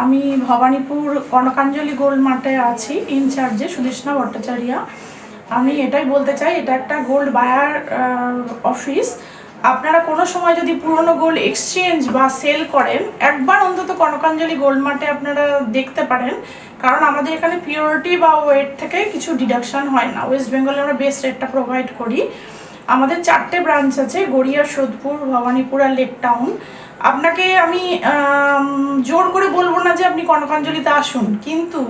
আমি ভবানীপুর কনকাঞ্জলি গোল্ড মার্টে আছি ইনচার্জে সুদেশনা ভট্টাচার্যা। আমি এটাই বলতে চাই, এটা একটা গোল্ড বায়ার অফিস আপনারা কোনো সময় যদি পুরনো গোল্ড এক্সচেঞ্জ বা সেল করেন, একবার অন্তত কনকাঞ্জলি গোল্ড মার্টে আপনারা দেখতে পারেন। কারণ আমাদের এখানে পিওরিটি বা ওয়েট থেকে কিছু ডিডাকশন হয় না। ওয়েস্ট বেঙ্গলে আমরা বেস্ট রেটটা প্রোভাইড করি। আমাদের চারটে ব্রাঞ্চ আছে, গড়িয়া, সোদপুর, ভবানীপুর আর লেক টাউন আপনাকে আমি জোর করে বলব না যে আপনি কনকাঞ্জলিতে আসুন, কিন্তু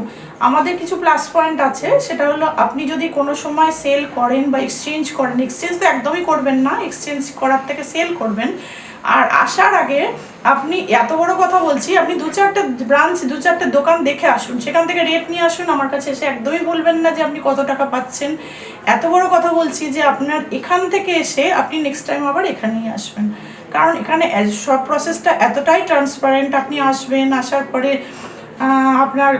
আমাদের কিছু প্লাস পয়েন্ট আছে, সেটা হলো আপনি যদি কোনো সময় সেল করেন বা এক্সচেঞ্জ করেন এক্সচেঞ্জ তো একদমই করবেন না এক্সচেঞ্জ করার থেকে সেল করবেন। আর আসার আগে আপনি, এত বড় কথা বলছি, আপনি দু চারটে ব্রাঞ্চ দু চারটে দোকান দেখে আসুন, সেখান থেকে রেট নিয়ে আসুন, আমার কাছে এসে একদমই বলবেন না যে আপনি কত টাকা পাচ্ছেন। এত বড় কথা বলছি যে আপনার এখান থেকে এসে আপনি নেক্সট টাইম আবার এখানেই আসবেন। কারণ এখানে সব প্রসেসটা এতটাই ট্রান্সপারেন্ট আপনি আসবেন, আসার পরে আপনার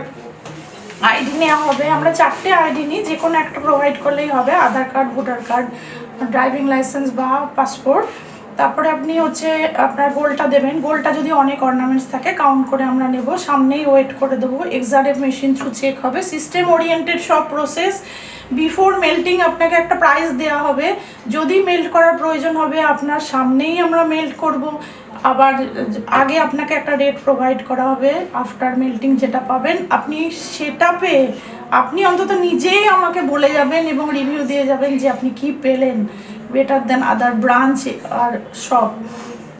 আইডি নেওয়া হবে। আমরা চারটে আইডি নিই, যে কোনো একটা প্রোভাইড করলেই হবে। Aadhaar card, voter card driving licence বা পাসপোর্ট তারপরে আপনি হচ্ছে আপনার গোলটা দেবেন। গোলটা যদি অনেক অর্নামেন্টস থাকে কাউন্ট করে আমরা নেব। সামনেই ওয়েট করে দেবো। এক্সারের মেশিন থ্রু চেক হবে। সিস্টেম ওরিয়েন্টেড সব প্রসেস বিফোর মেল্টিং আপনাকে একটা প্রাইস দেওয়া হবে। যদি মেল্ট করার প্রয়োজন হবে, আপনার সামনেই আমরা মেল্ট করব। আবার আগে আপনাকে একটা রেট প্রোভাইড করা হবে আফটার মেল্টিং যেটা পাবেন। আপনি সেটা পেয়ে আপনি অন্তত নিজেই আমাকে বলে যাবেন এবং রিভিউ দিয়ে যাবেন যে আপনি কি পেলেন। বেটার দেন আদার ব্রাঞ্চ আর সব